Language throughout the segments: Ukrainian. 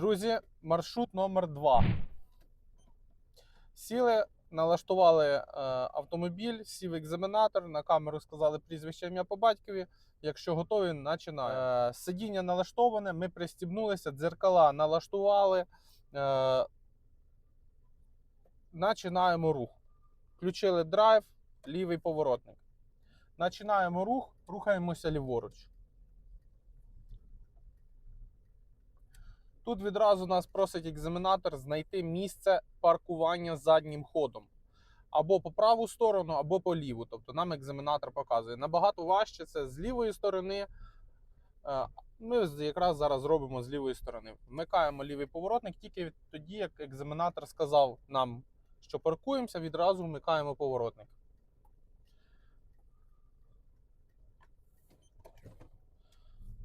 Друзі, маршрут номер 2 Сіли, налаштували е, автомобіль, сів екзаменатор, на камеру сказали прізвище ім'я по батькові. Якщо готові, починаємо. Е, сидіння налаштоване, ми пристібнулися, дзеркала налаштували. Е, починаємо рух. Включили драйв, лівий поворотник. Починаємо рух, рухаємося ліворуч. Тут відразу нас просить екзаменатор знайти місце паркування заднім ходом. Або по праву сторону, або по ліву. Тобто нам екзаменатор показує. Набагато важче це з лівої сторони. Е, Ми якраз зараз робимо з лівої сторони. Вмикаємо лівий поворотник тільки тоді, як екзаменатор сказав нам, що паркуємося, відразу вмикаємо поворотник.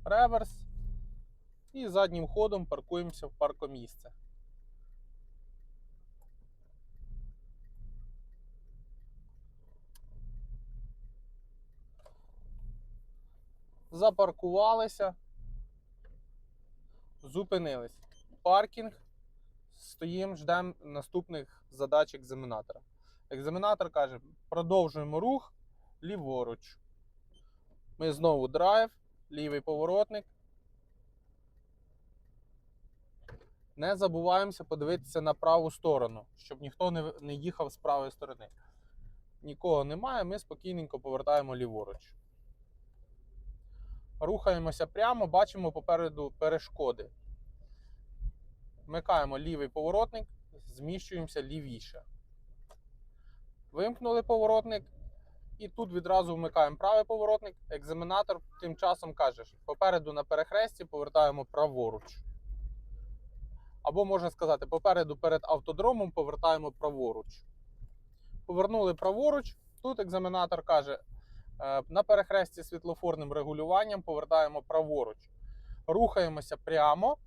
Реверс. І заднім ходом паркуємося в паркомісце. Запаркувалися. Зупинились. Паркінг. Стоїмо, ждемо наступних задач екзаменатора. Екзаменатор каже: продовжуємо рух ліворуч. Ми знову драйв, лівий поворотник. Не забуваємося подивитися на праву сторону, щоб ніхто не, не їхав з правої сторони. Нікого немає, ми спокійненько повертаємо ліворуч. Рухаємося прямо, бачимо попереду перешкоди. Вмикаємо лівий поворотник, зміщуємося лівіше. Вимкнули поворотник, і тут відразу вмикаємо правий поворотник. Екзаменатор тим часом каже, що попереду на перехресті повертаємо праворуч. Або можна сказати, попереду перед автодромом повертаємо праворуч. Повернули праворуч. Тут екзаменатор каже: е, на перехресті світлофорним регулюванням повертаємо праворуч. Рухаємося прямо.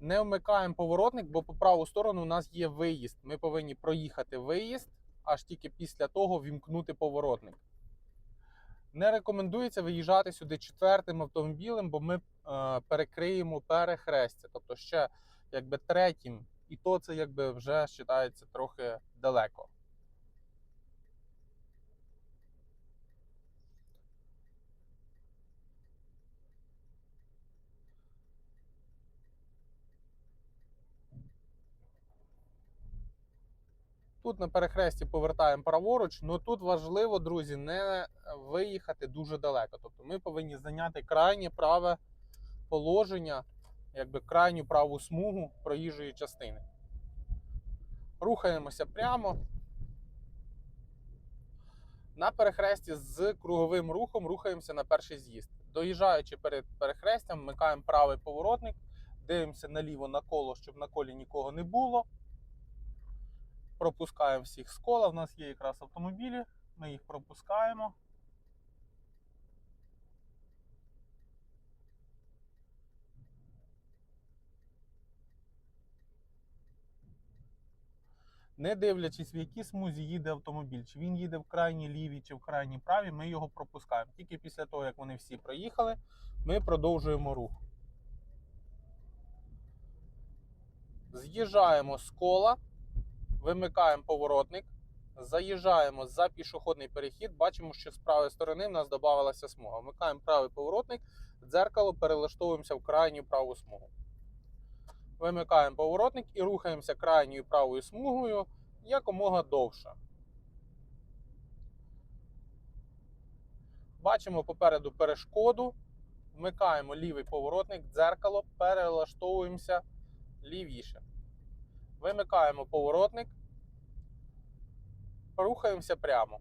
Не вмикаємо поворотник, бо по праву сторону у нас є виїзд. Ми повинні проїхати виїзд, аж тільки після того вімкнути поворотник. Не рекомендується виїжджати сюди четвертим автомобілем, бо ми перекриємо перехрестя. Тобто ще якби третім, і то це якби вже вважається трохи далеко. Тут на перехресті повертаємо праворуч, але тут важливо, друзі, не виїхати дуже далеко. Тобто ми повинні зайняти крайнє праве положення, якби крайню праву смугу проїжджої частини. Рухаємося прямо. На перехресті з круговим рухом рухаємося на перший з'їзд. Доїжджаючи перед перехрестям, вмикаємо правий поворотник, дивимося наліво на коло, щоб на колі нікого не було пропускаємо всіх з кола. У нас є якраз автомобілі, ми їх пропускаємо. Не дивлячись, в якій смузі їде автомобіль, чи він їде в крайній лівій, чи в крайній правій, ми його пропускаємо. Тільки після того, як вони всі проїхали, ми продовжуємо рух. З'їжджаємо з кола, вимикаємо поворотник, заїжджаємо за пішохідний перехід. Бачимо, що з правої сторони в нас додавалася смуга. Вмикаємо правий поворотник, дзеркало перелаштовуємося в крайню праву смугу. Вимикаємо поворотник і рухаємося крайньою правою смугою якомога довше. Бачимо попереду перешкоду. Вмикаємо лівий поворотник, дзеркало, перелаштовуємося лівіше. Вимикаємо поворотник, рухаємося прямо.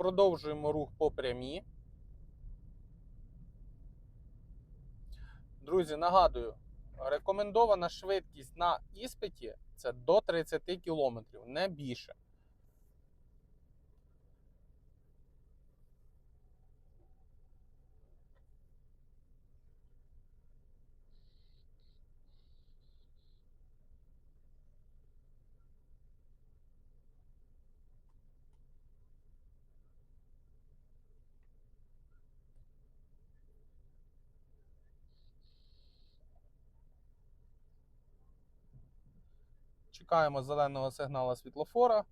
Продовжуємо рух по прямій. Друзі, нагадую, рекомендована швидкість на іспиті це до 30 км, не більше. Чекаємо зеленого сигналу світлофора.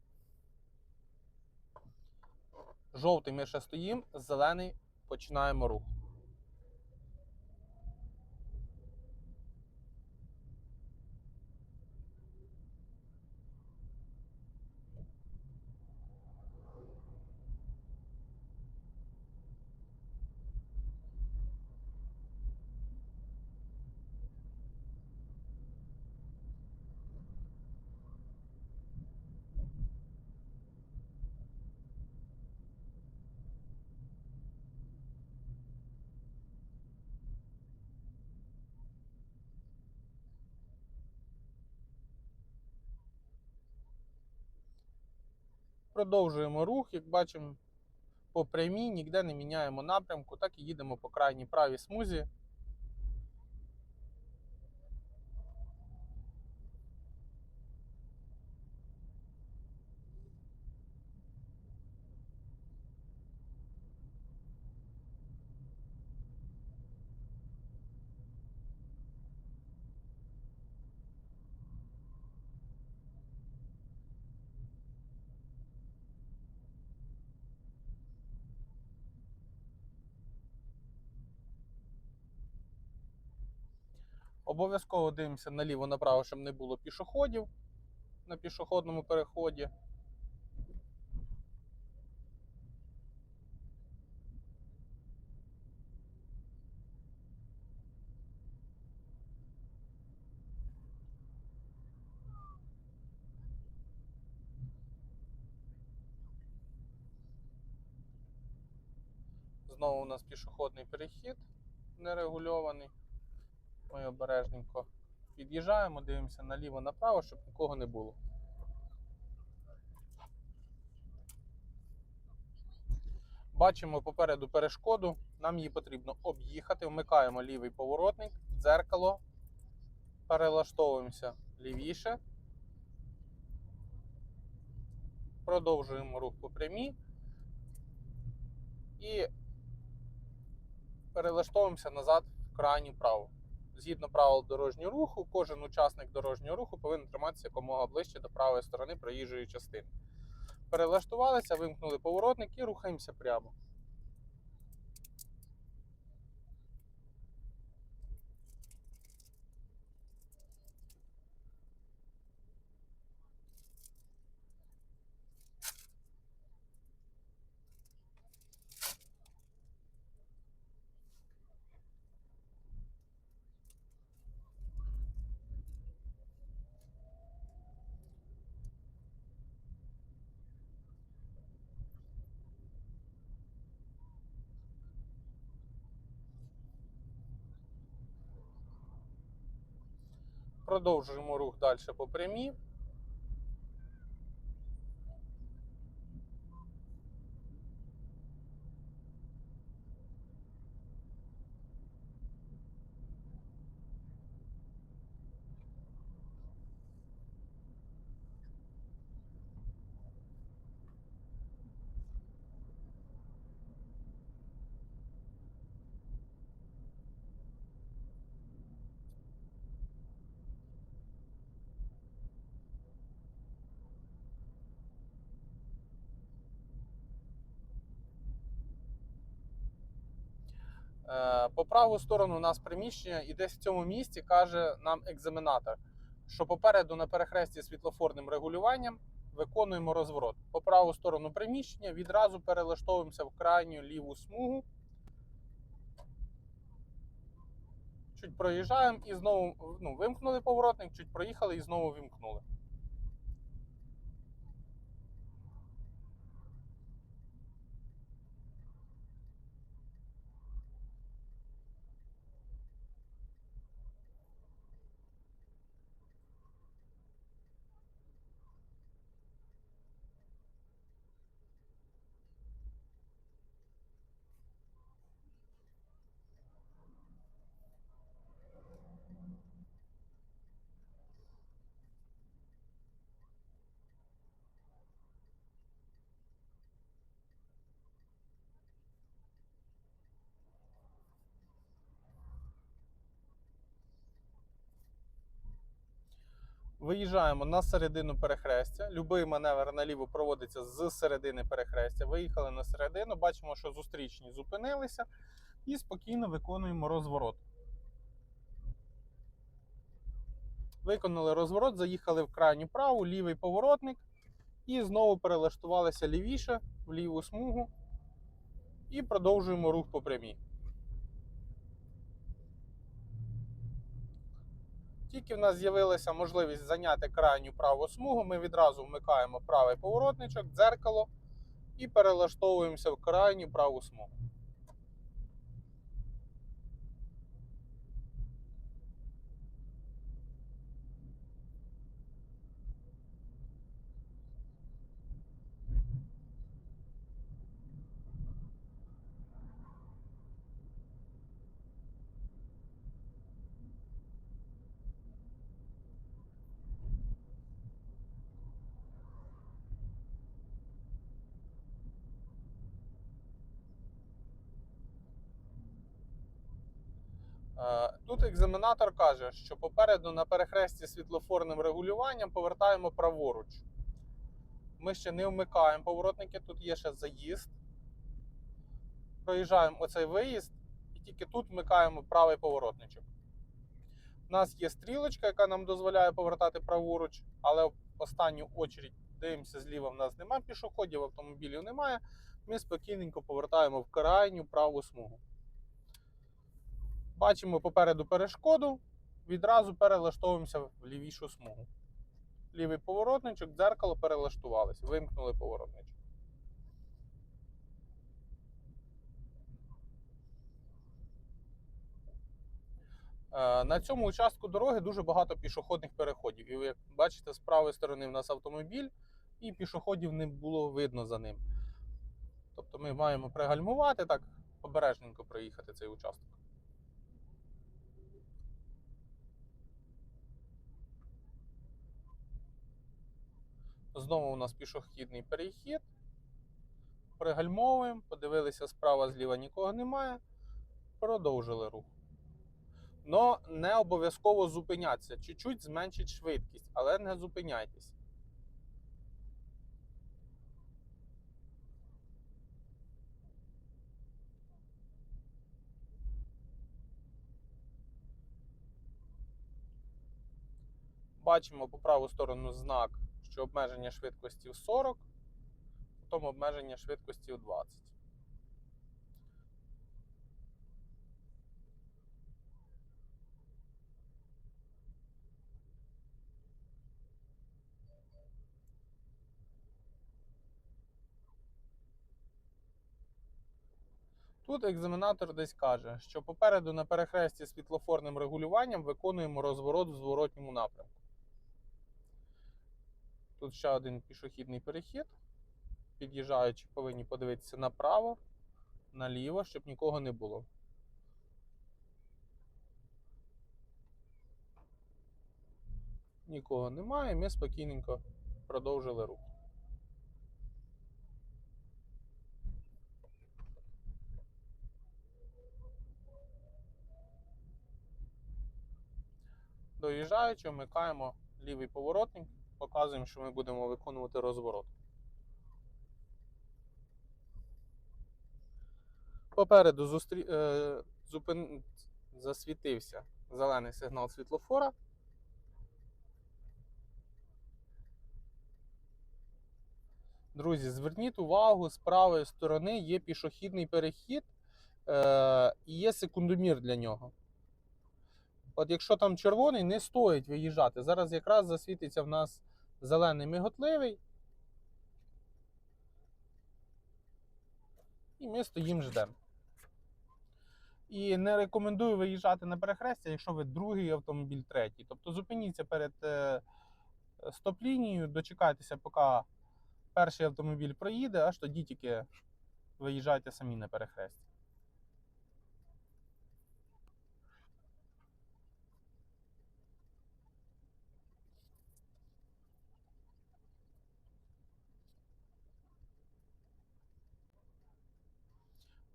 Жовтий ми ще стоїмо, зелений починаємо рух. Продовжуємо рух, як бачимо, по прямій, ніде не міняємо напрямку, так і їдемо по крайній правій смузі. Обов'язково дивимося наліво-направо, щоб не було пішоходів на пішохідному переході. Знову у нас пішохідний перехід нерегульований. Ми обережненько під'їжджаємо, дивимося наліво-направо, щоб нікого не було. Бачимо попереду перешкоду, нам її потрібно об'їхати, вмикаємо лівий поворотник, дзеркало, перелаштовуємося лівіше, продовжуємо рух по прямій. І перелаштовуємося назад в крайню праву. Згідно правил дорожнього руху, кожен учасник дорожнього руху повинен триматися якомога ближче до правої сторони проїжджої частини. Перелаштувалися, вимкнули поворотник і рухаємося прямо. Продовжуємо рух далі по прямій. По праву сторону у нас приміщення, і десь в цьому місці каже нам екзаменатор, що попереду на перехресті світлофорним регулюванням виконуємо розворот. По праву сторону приміщення відразу перелаштовуємося в крайню ліву смугу. Чуть проїжджаємо і знову ну, вимкнули поворотник, чуть проїхали і знову вимкнули. Виїжджаємо на середину перехрестя. Любий маневр наліво проводиться з середини перехрестя. Виїхали на середину, бачимо, що зустрічні зупинилися і спокійно виконуємо розворот. Виконали розворот, заїхали в крайню праву, лівий поворотник і знову перелаштувалися лівіше в ліву смугу і продовжуємо рух по прямій. Тільки в нас з'явилася можливість зайняти крайню праву смугу, ми відразу вмикаємо правий поворотничок, дзеркало і перелаштовуємося в крайню праву смугу. Е, Тут екзаменатор каже, що попереду на перехресті світлофорним регулюванням повертаємо праворуч. Ми ще не вмикаємо поворотники, тут є ще заїзд. Проїжджаємо оцей виїзд і тільки тут вмикаємо правий поворотничок. У нас є стрілочка, яка нам дозволяє повертати праворуч, але в останню очередь дивимося зліва, в нас немає пішоходів, автомобілів немає. Ми спокійненько повертаємо в крайню праву смугу. Бачимо попереду перешкоду, відразу перелаштовуємося в лівішу смугу. Лівий поворотничок, дзеркало перелаштувалися, вимкнули поворотничок. Е, На цьому участку дороги дуже багато пішохідних переходів. І ви як бачите, з правої сторони в нас автомобіль, і пішоходів не було видно за ним. Тобто ми маємо пригальмувати так, обережненько проїхати цей участок. Знову у нас пішохідний перехід. Пригальмовуємо, подивилися справа, зліва нікого немає. Продовжили рух. Но не обов'язково зупинятися. Чуть-чуть зменшить швидкість, але не зупиняйтесь. Бачимо по праву сторону знак, що обмеження швидкості в 40, потім обмеження швидкості в 20. Тут екзаменатор десь каже, що попереду на перехресті з світлофорним регулюванням виконуємо розворот в зворотньому напрямку. Тут ще один пішохідний перехід. Під'їжджаючи, повинні подивитися направо, наліво, щоб нікого не було. Нікого немає, ми спокійненько продовжили рух. Доїжджаючи, вмикаємо лівий поворотник, показуємо, що ми будемо виконувати розворот. Попереду зустрі... е, зупин... засвітився зелений сигнал світлофора. Друзі, зверніть увагу, з правої сторони є пішохідний перехід е... і є секундомір для нього. От якщо там червоний, не стоїть виїжджати. Зараз якраз засвітиться в нас зелений миготливий. І ми стоїмо ждемо. І не рекомендую виїжджати на перехрестя, якщо ви другий автомобіль, третій. Тобто зупиніться перед е, стоп-лінією, дочекайтеся, поки перший автомобіль проїде, аж тоді тільки виїжджайте самі на перехрестя.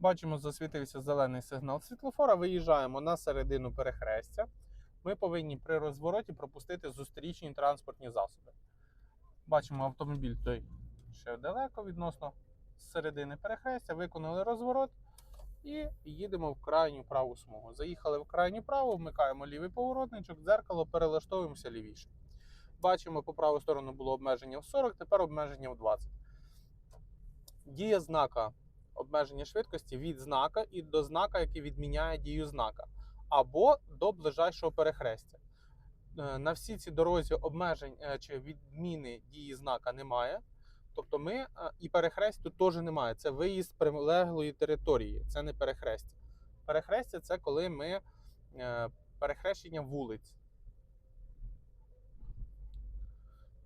Бачимо, засвітився зелений сигнал світлофора. Виїжджаємо на середину перехрестя. ми повинні при розвороті пропустити зустрічні транспортні засоби. Бачимо, автомобіль той ще далеко відносно з середини перехрестя, виконали розворот і їдемо в крайню праву смугу. Заїхали в крайню праву, вмикаємо лівий поворотничок, дзеркало, перелаштовуємося лівіше. Бачимо, по праву сторону було обмеження в 40, тепер обмеження в 20. Дія знака обмеження швидкості від знака і до знака, який відміняє дію знака, або до ближайшого перехрестя. Е, На всій цій дорозі обмежень е, чи відміни дії знака немає. Тобто ми е, і перехресть тут теж немає. Це виїзд прилеглої території, це не перехрестя. Перехрестя це коли ми перехрещення вулиць.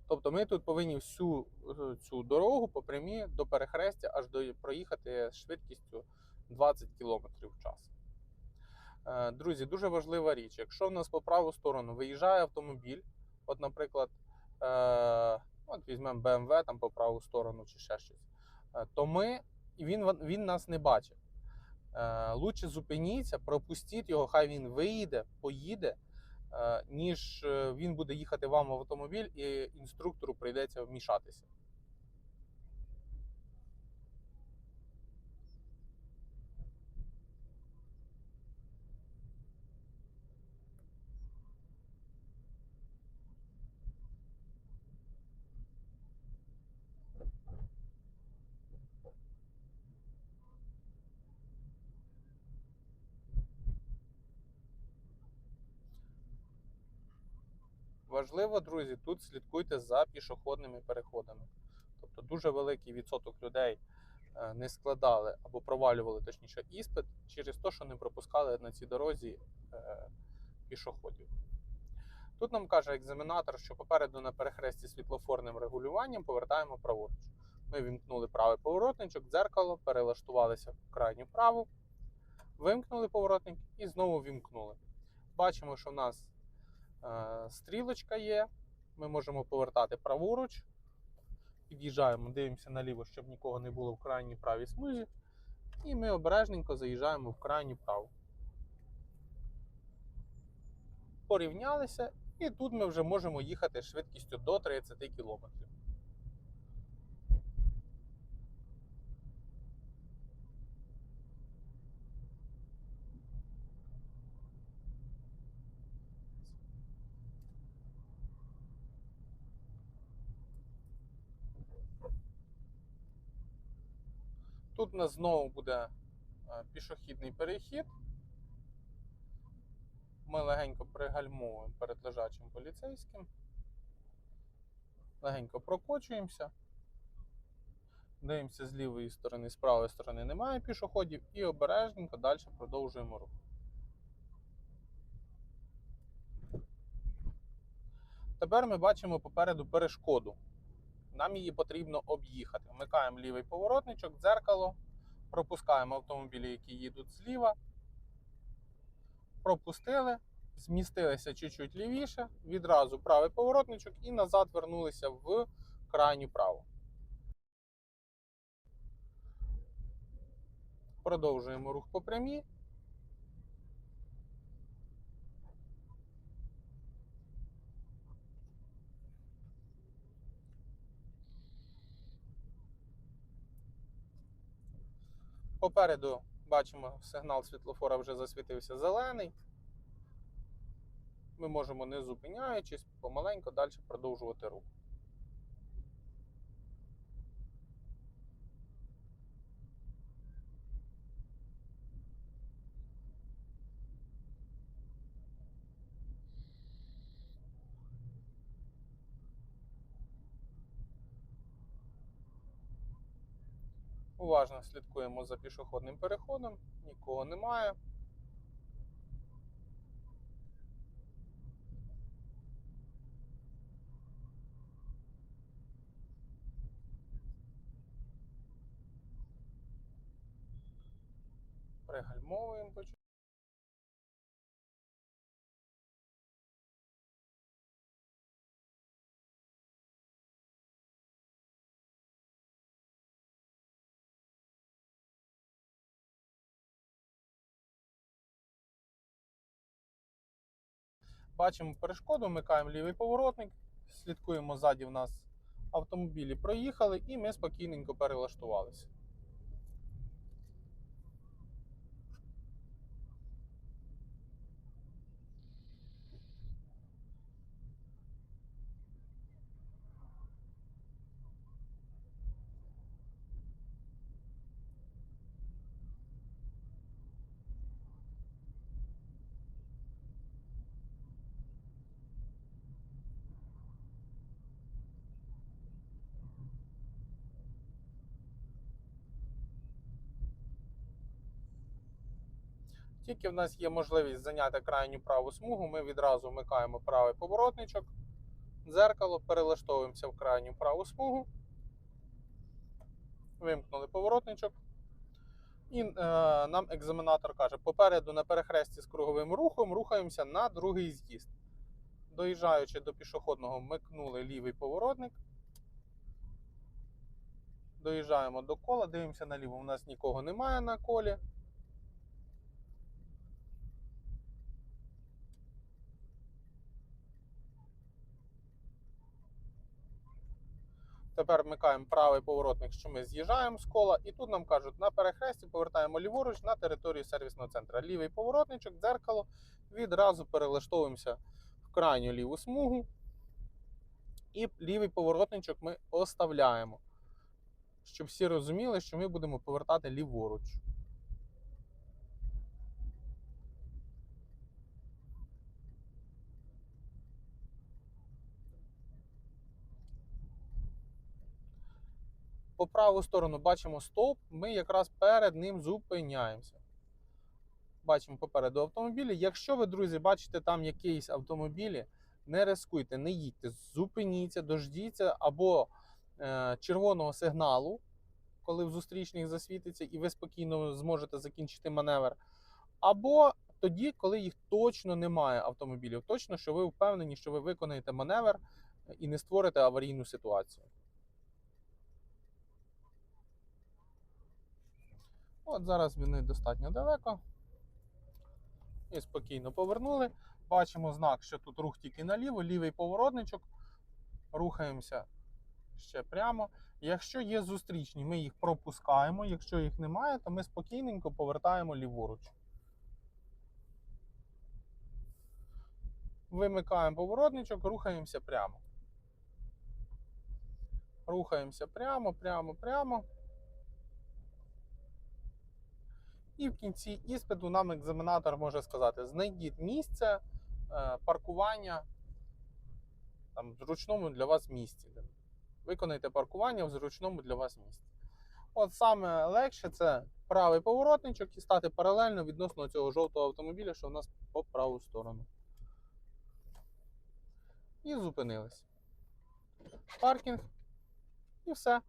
Тобто ми тут повинні всю е, цю дорогу по прямій до перехрестя аж до проїхати з швидкістю 20 км в час. Е, Друзі, дуже важлива річ. Якщо в нас по праву сторону виїжджає автомобіль, от, наприклад, е, от візьмемо BMW там по праву сторону чи ще щось, то ми, він, він нас не бачить. Лучше зупиніться, пропустіть його, хай він виїде, поїде, ніж е, він буде їхати вам в автомобіль і інструктору прийдеться вмішатися. Важливо, друзі, тут слідкуйте за пішохідними переходами. Тобто дуже великий відсоток людей е, не складали або провалювали точніше іспит через те, що не пропускали на цій дорозі е, пішоходів. Тут нам каже екзаменатор, що попереду на перехресті світлофорним регулюванням повертаємо праворуч. Ми вімкнули правий поворотничок, дзеркало, перелаштувалися в крайню праву, вимкнули поворотник і знову вімкнули. Бачимо, що в нас Стрілочка є. Ми можемо повертати праворуч. Під'їжджаємо, дивимося наліво, щоб нікого не було в крайній правій смузі. І ми обережненько заїжджаємо в крайню праву. Порівнялися, і тут ми вже можемо їхати швидкістю до 30 км. Тут у нас знову буде е, пішохідний перехід. Ми легенько пригальмовуємо перед лежачим поліцейським. Легенько прокочуємося. Дивимося з лівої сторони, з правої сторони немає пішоходів і обережненько далі продовжуємо рух. Тепер ми бачимо попереду перешкоду. Нам її потрібно об'їхати. Вмикаємо лівий поворотничок, дзеркало, пропускаємо автомобілі, які їдуть зліва. Пропустили, змістилися чуть-чуть лівіше, відразу правий поворотничок і назад вернулися в крайню праву. Продовжуємо рух по прямій. Попереду бачимо, сигнал світлофора вже засвітився зелений. Ми можемо, не зупиняючись, помаленько далі продовжувати рух. Уважно слідкуємо за пішохідним переходом, нікого немає. Пригальмовуємо Бачимо перешкоду, вмикаємо лівий поворотник, слідкуємо ззаді в нас автомобілі проїхали, і ми спокійненько перелаштувалися. Тільки в нас є можливість зайняти крайню праву смугу, ми відразу вмикаємо правий поворотничок, дзеркало, перелаштовуємося в крайню праву смугу. Вимкнули поворотничок. І е, нам екзаменатор каже: попереду на перехресті з круговим рухом рухаємося на другий з'їзд. Доїжджаючи до пішохідного, вмикнули лівий поворотник. Доїжджаємо до кола, дивимося наліво. У нас нікого немає на колі. Тепер вмикаємо правий поворотник, що ми з'їжджаємо з кола, і тут нам кажуть, на перехресті повертаємо ліворуч на територію сервісного центру. Лівий поворотничок, дзеркало, відразу перелаштовуємося в крайню ліву смугу. І лівий поворотничок ми оставляємо, щоб всі розуміли, що ми будемо повертати ліворуч. По праву сторону бачимо стоп, ми якраз перед ним зупиняємося. Бачимо попереду автомобілі. Якщо ви, друзі, бачите там якісь автомобілі, не рискуйте, не їдьте, зупиніться, дождіться або е, червоного сигналу, коли в зустрічних засвітиться, і ви спокійно зможете закінчити маневр. Або тоді, коли їх точно немає автомобілів, точно, що ви впевнені, що ви виконаєте маневр і не створите аварійну ситуацію. От зараз вони достатньо далеко. І спокійно повернули. Бачимо знак, що тут рух тільки наліво, лівий поворотничок. Рухаємося ще прямо. Якщо є зустрічні, ми їх пропускаємо. Якщо їх немає, то ми спокійненько повертаємо ліворуч. Вимикаємо поворотничок, рухаємося прямо. Рухаємося прямо, прямо, прямо. І в кінці іспиту нам екзаменатор може сказати: знайдіть місце е, паркування там, в зручному для вас місці. Виконайте паркування в зручному для вас місці. От саме легше це правий поворотничок і стати паралельно відносно цього жовтого автомобіля, що в нас по праву сторону. І зупинились. Паркінг. І все.